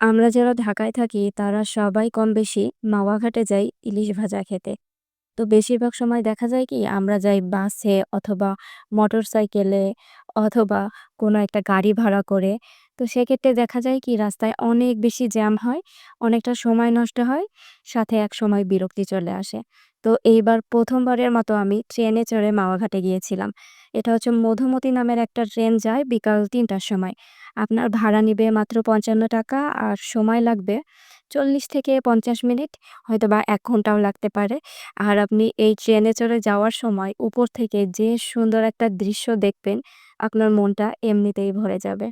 আমরা যারা ঢাকায় থাকি তারা সবাই কম-বেশি মাওয়াঘাটে যাই ইলিশ ভাজা খেতে। তো বেশিরভাগ সময় দেখা যায় কি আমরা যাই বাসে অথবা মোটরসাইকেলে অথবা কোনো একটা গাড়ি ভাড়া করে। তো সেক্ষেত্রে দেখা যায় কি রাস্তায় অনেক বেশি জ্যাম হয়, অনেকটা সময় নষ্ট হয়, সাথে এক সময় বিরক্তি চলে আসে। তো এইবার প্রথমবারের মতো আমি ট্রেনে চড়ে মাওয়াঘাটে গিয়েছিলাম। এটা হচ্ছে মধুমতি নামের একটা ট্রেন যায় বিকাল ৩ টার সময়। আপনার ভাড়া নিবে মাত্র ৳৫৫ আর সময় লাগবে ৪০ থেকে ৫০ মিনিট হয়তো বা এক ঘন্টাও লাগতে পারে। আর আপনি এই ট্রেনে চড়ে যাওয়ার সময় উপর থেকে যে সুন্দর একটা দৃশ্য দেখবেন, আপনার মনটা এমনিতেই ভরে যাবে।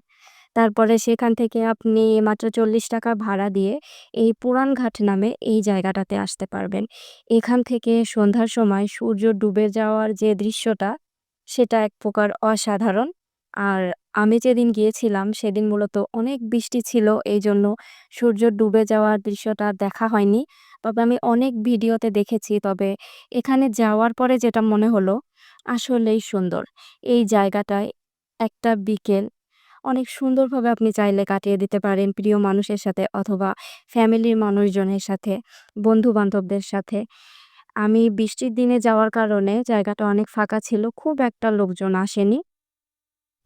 তারপরে সেখান থেকে আপনি মাত্র ৳৪০ ভাড়া দিয়ে এই পুরান ঘাট নামে এই জায়গাটাতে আসতে পারবেন। এখান থেকে সন্ধ্যার সময় সূর্য ডুবে যাওয়ার যে দৃশ্যটা, সেটা এক প্রকার অসাধারণ। আর আমি যেদিন গিয়েছিলাম সেদিন মূলত অনেক বৃষ্টি ছিল এই জন্য সূর্য ডুবে যাওয়ার দৃশ্যটা দেখা হয়নি। তবে আমি অনেক ভিডিওতে দেখেছি তবে এখানে যাওয়ার পরে যেটা মনে হলো আসলেই সুন্দর। এই জায়গাটায় একটা বিকেল অনেক সুন্দরভাবে আপনি চাইলে কাটিয়ে দিতে পারেন প্রিয় মানুষের সাথে অথবা ফ্যামিলির মানুষজনের সাথে, বন্ধু-বান্ধবদের সাথে। আমি বৃষ্টির দিনে যাওয়ার কারণে জায়গাটা অনেক ফাঁকা ছিল, খুব একটা লোকজন আসেনি।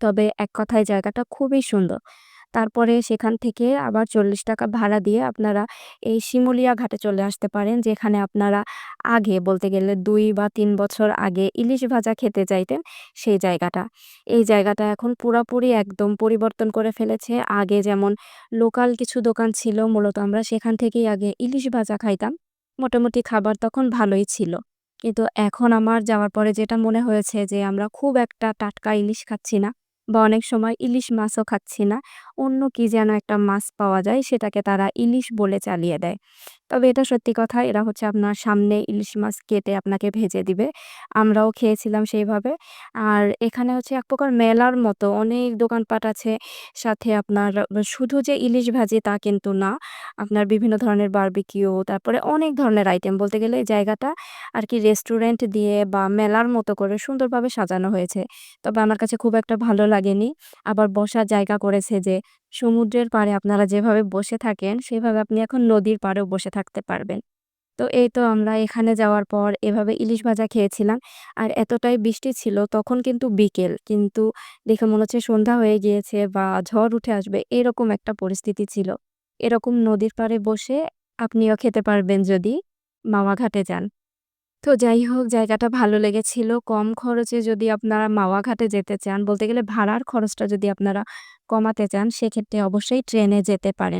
তবে এক কথায় জায়গাটা খুবই সুন্দর। তারপরে সেখান থেকে আবার ৳৪০ ভাড়া দিয়ে আপনারা এই শিমুলিয়া ঘাটে চলে আসতে পারেন, যেখানে আপনারা আগে বলতে গেলে দুই বা তিন বছর আগে ইলিশ ভাজা খেতে চাইতেন সেই জায়গাটা। এই জায়গাটা এখন পুরাপুরি একদম পরিবর্তন করে ফেলেছে। আগে যেমন লোকাল কিছু দোকান ছিল, মূলত আমরা সেখান থেকেই আগে ইলিশ ভাজা খাইতাম। মোটামুটি খাবার তখন ভালোই ছিল। কিন্তু এখন আমার যাওয়ার পরে যেটা মনে হয়েছে যে আমরা খুব একটা টাটকা ইলিশ খাচ্ছি না বা অনেক সময় ইলিশ মাছও খাচ্ছি না। অন্য কি যেন একটা মাছ পাওয়া যায়, সেটাকে তারা ইলিশ বলে চালিয়ে দেয়। তবে এটা সত্যি কথা, এরা হচ্ছে আপনার সামনে ইলিশ মাছ কেটে আপনাকে ভেজে দিবে। আমরাও খেয়েছিলাম সেইভাবে। আর এখানে হচ্ছে এক প্রকার মেলার মতো, অনেক দোকানপাট আছে। সাথে আপনার শুধু যে ইলিশ ভাজি তা কিন্তু না। আপনার বিভিন্ন ধরনের বারবিকিউ, তারপরে অনেক ধরনের আইটেম বলতে গেলে জায়গাটা আরকি রেস্টুরেন্ট দিয়ে বা মেলার মতো করে সুন্দরভাবে সাজানো হয়েছে। তবে আমার কাছে খুব একটা ভালো লাগেনি। আবার বসার জায়গা করেছে যে সমুদ্রের পাড়ে আপনারা যেভাবে বসে থাকেন, সেভাবে আপনি এখন নদীর পাড়েও বসে থাকতে পারবেন। তো এই তো আমরা এখানে যাওয়ার পর এভাবে ইলিশ ভাজা খেয়েছিলাম। আর এতটাই বৃষ্টি ছিল তখন কিন্তু বিকেল। কিন্তু দেখে মনে হচ্ছে সন্ধ্যা হয়ে গিয়েছে বা ঝড় উঠে আসবে, এরকম একটা পরিস্থিতি ছিল। এরকম নদীর পাড়ে বসে আপনিও খেতে পারবেন যদি মাওয়া ঘাটে যান। তো যাই হোক জায়গাটা ভালো লেগেছিল। কম খরচে যদি আপনারা মাওয়াঘাটে যেতে চান, বলতে গেলে ভাড়ার খরচটা যদি আপনারা কমাতে চান সেক্ষেত্রে অবশ্যই ট্রেনে যেতে পারেন।